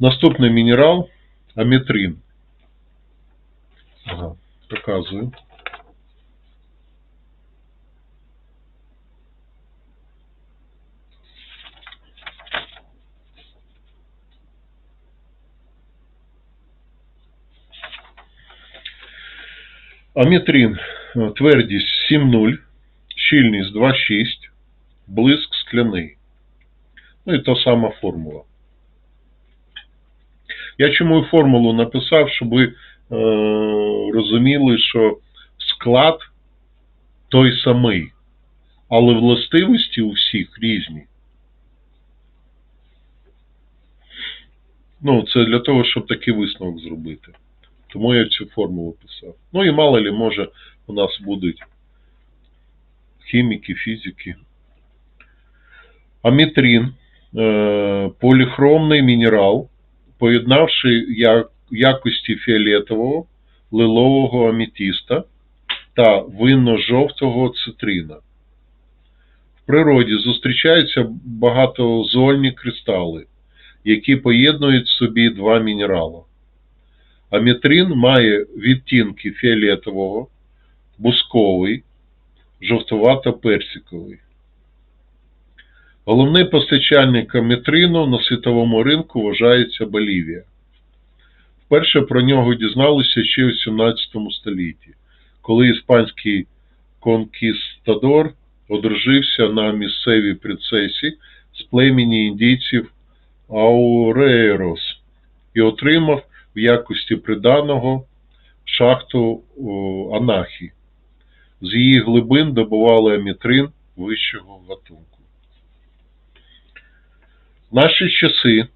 Наступний мінерал аметрин. Ага, показую. Аметрин. е, Твердість 7,0, щільність 2,6, блиск скляний. Ну і та сама формула. Я чому формулу написав, щоб ви е, розуміли, що склад той самий, але властивості у всіх різні. Ну, це для того, щоб такий висновок зробити. Тому я цю формулу писав. Ну і мало ли, може, у нас будуть хіміки, фізики. Аметрин е, поліхромний мінерал, поєднавши якості фіолетового, лилового аметіста та винно-жовтого цитрина. В природі зустрічаються багатозольні кристали, які поєднують в собі два мінерали. Аметрин має відтінки фіолетового, бусковий, жовтувато-персиковий. Головний постачальник аметрину на світовому ринку вважається Болівія. Вперше про нього дізналися ще у 17 столітті, коли іспанський конкістадор одружився на місцевій принцесі з племені індійців Аурейрос і отримав в якості приданого шахту Анахі. З її глибин добували аметрин вищого гатунку. Наші часи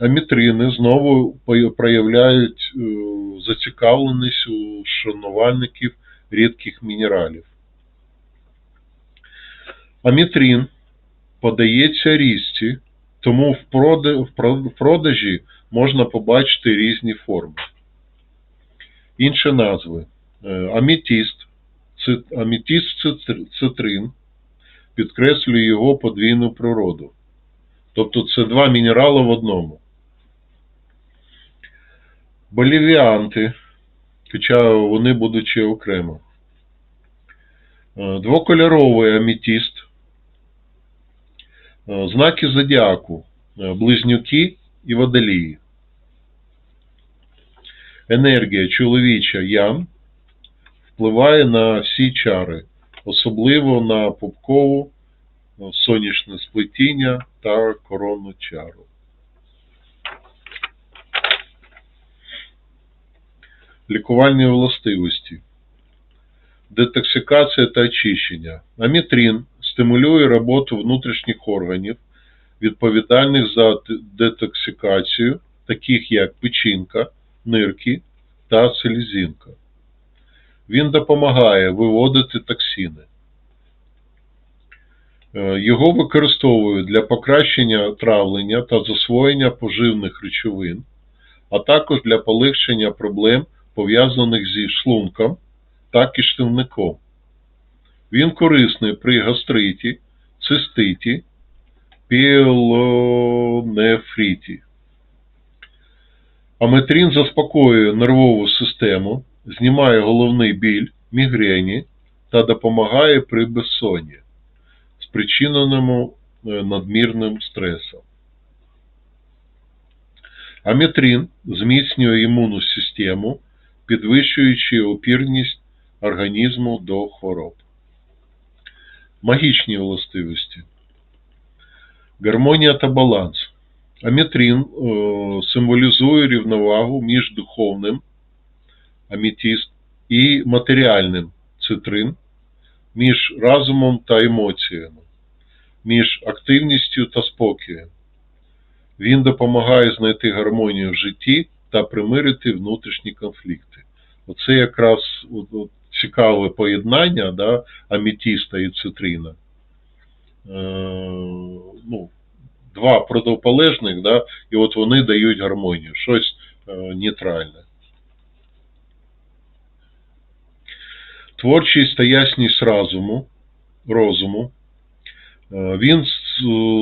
аметрини знову проявляють е, зацікавленість у шанувальників рідких мінералів. Аметрин подається різці, тому в прода- в про- в продажі можна побачити різні форми. Інші назви. Е, аметіст цитр- цитрин підкреслює його подвійну природу. Тобто це два мінерали в одному. Болівіанти, хоча вони будучи окремо. Е, Двокольоровий аметіст. Е, Знаки зодіаку, е, близнюки і водолії. Енергія чоловіча ян впливає на всі чари, особливо на пупкову, е, сонячне сплетіння та коронну чару. Лікувальні властивості. Детоксикація та очищення. Аметрин стимулює роботу внутрішніх органів, відповідальних за детоксикацію, таких як печінка, нирки та селезінка. Він допомагає виводити токсини. Е, Його використовують для покращення травлення та засвоєння поживних речовин, а також для полегшення проблем, пов'язаних зі шлунком та кишківником. Він корисний при гастриті, циститі, піелонефриті. Аметрин заспокоює нервову систему, знімає головний біль, мігрені та допомагає при безсонні, спричиненому е, надмірним стресом. Аметрин зміцнює імунну систему, підвищуючи опірність організму до хвороб. Магічні властивості. Гармонія та баланс. Аметрин е, символізує рівновагу між духовним аметіст і матеріальним цитрин, між разумом та емоціями, між активністю та спокоєм. Він допомагає знайти гармонію в житті та примирити внутрішні конфлікти. Оце якраз цікаве поєднання да, аметіста і цитрина. Е, ну, два противополежних, да, і от вони дають гармонію, щось е, нейтральне. Творчість та ясність разуму, розуму. Е, Він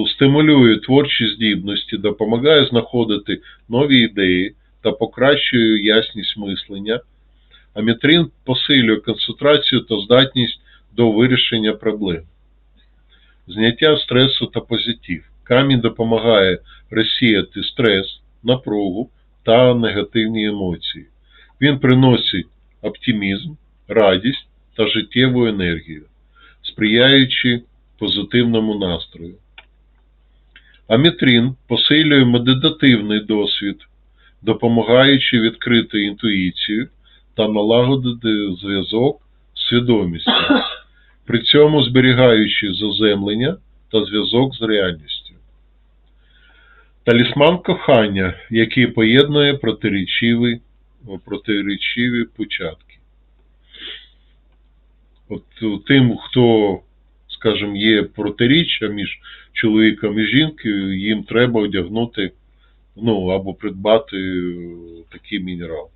стимулює творчі здібності, допомагає знаходити нові ідеї та покращує ясність мислення. Аметрин посилює концентрацію та здатність до вирішення проблем. Зняття стресу та позитив. Камінь допомагає розсіяти стрес, напругу та негативні емоції. Він приносить оптимізм, радість та життєву енергію, сприяючи позитивному настрою. Аметрин посилює медитативний досвід, допомагаючи відкрити інтуїцію та налагодити зв'язок з свідомістю, при цьому зберігаючи заземлення та зв'язок з реальністю. Талісман кохання, який поєднує протирічиві, протирічиві початки. От е, тим, хто, скажімо, є протиріччя між чоловіком і жінкою, їм треба одягнути, ну, або придбати е, такий мінерал.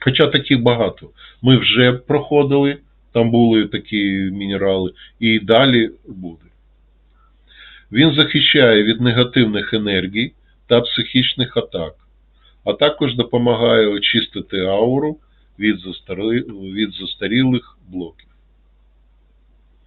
Хоча таких багато. Ми вже проходили, там були такі мінерали, і далі буде. Він захищає від негативних енергій та психічних атак, а також допомагає очистити ауру. Від застарілих блоків.